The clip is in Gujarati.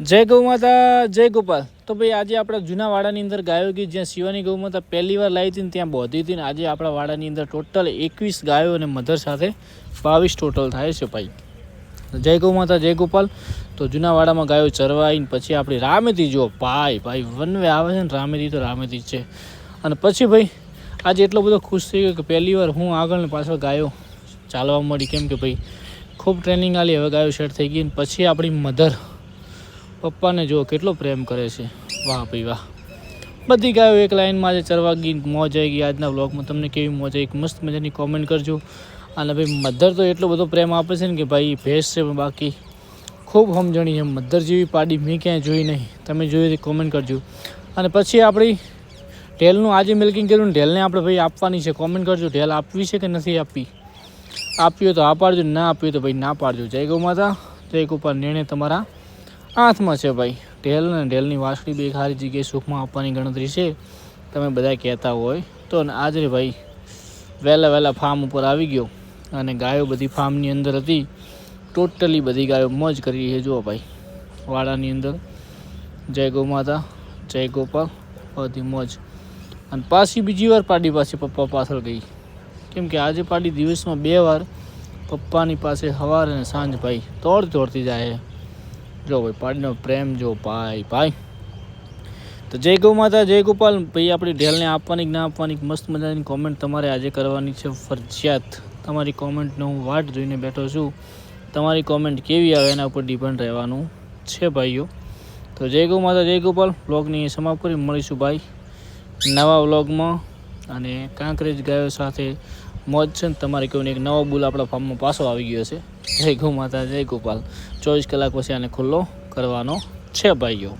જય ગૌ માતા, જય ગોપાલ. તો ભાઈ આજે આપણા જૂના વાડાની અંદર ગાયો ગઈ જ્યાં શિવાની ગૌ માતા પહેલી વાર લાવી હતી ને ત્યાં બોધી હતી ને આજે આપણા વાડાની અંદર ટોટલ એકવીસ ગાયો અને મધર સાથે બાવીસ ટોટલ થાય છે ભાઈ. જય ગૌ માતા, જય ગોપાલ. તો જૂના વાડામાં ગાયો ચરવાઈ ને પછી આપણી રામેતી જુઓ ભાઈ ભાઈ વનવે આવે છે ને રામેતી તો રામેતી જ છે. અને પછી ભાઈ, આજે એટલો બધો ખુશ થઈ ગયો કે પહેલી વાર હું આગળ ને પાછળ ગાયો ચાલવા મળી. કેમ કે ભાઈ, ખૂબ ટ્રેનિંગ આલી હવે ગાયો સેટ થઈ ગઈ ને પછી આપણી મધર પપ્પાને જુઓ કેટલો પ્રેમ કરે છે. વાહ ભાઈ વાહ. બધી ગાયો એક લાઇનમાં આજે ચરવા ગઈ મોજ આવી ગઈ આજના બ્લોગમાં તમને કેવી મોજ આવી? મસ્ત મજાની કોમેન્ટ કરજો. અને ભાઈ મધર તો એટલો બધો પ્રેમ આપે છે ને કે ભાઈ ભેંસ છે બાકી ખૂબ સમજણી છે. મધર જેવી પાડી મેં ક્યાંય જોઈ નહીં. તમે જોઈ તો કોમેન્ટ કરજો. અને પછી આપણી ઢેલનું આજે મિલ્કિંગ કર્યું ઢેલને આપણે ભાઈ આપવાની છે. કોમેન્ટ કરજો. ઢેલ આપવી છે કે નથી આપવી? આપ્યું તો આ પાડજો ના આપ્યું તો ભાઈ ના પાડજો. જય ગૌ માતા. જય ગોપાલ. નિર્ણય તમારા હાથમાં છે ભાઈ. ઢેલ અને ઢેલની વાસળી બે સારી જગ્યાએ સુખમાં આપવાની ગણતરી છે. તમે બધા કહેતા હોય. તો આજે ભાઈ, વહેલા વહેલા ફાર્મ ઉપર આવી ગયો અને ગાયો બધી ફાર્મની અંદર હતી. ટોટલી બધી ગાયો મોજ કરી રહી છે. જુઓ ભાઈ, વાડાની અંદર. જય ગૌ માતા જય ગોપાલ, બધી મોજ. અને પાછી બીજી વાર પાડી પાસે પપ્પા પાછળ ગઈ. કેમ કે આજે પાડી દિવસમાં બે વાર પપ્પાની પાસે સવારે અને સાંજ ભાઈ, તોડ તોડતી જાય જો ભાઈ, પાડીનો પ્રેમ જો ભાઈ ભાઈ. તો જય ગૌ માતા, જય ગોપાલ. ભાઈ, આપણી ઢેલને આપવાની ના આપવાની મસ્ત મજાની કોમેન્ટ તમારે આજે કરવાની છે ફરજિયાત. તમારી કોમેન્ટનો હું વાટ જોઈને બેઠો છું. તમારી કોમેન્ટ કેવી આવે એના ઉપર ડિપેન્ડ રહેવાનું છે ભાઈઓ. તો જય ગૌ માતા, જય ગોપાલ. બ્લોગની સમાપ્ત કરી, મળીશું ભાઈ નવા વ્લોગમાં અને કાંકરેજ ગાયો સાથે મોજ છે ને તમારે કોઈને એક નવો બુલ આપણા ફાર્મમાં પાછો આવી ગયો છે. જય ગૌ માતા, જય ગોપાલ. ચોવીસ કલાક પછી આને ખુલ્લો કરવાનો છે ભાઈઓ.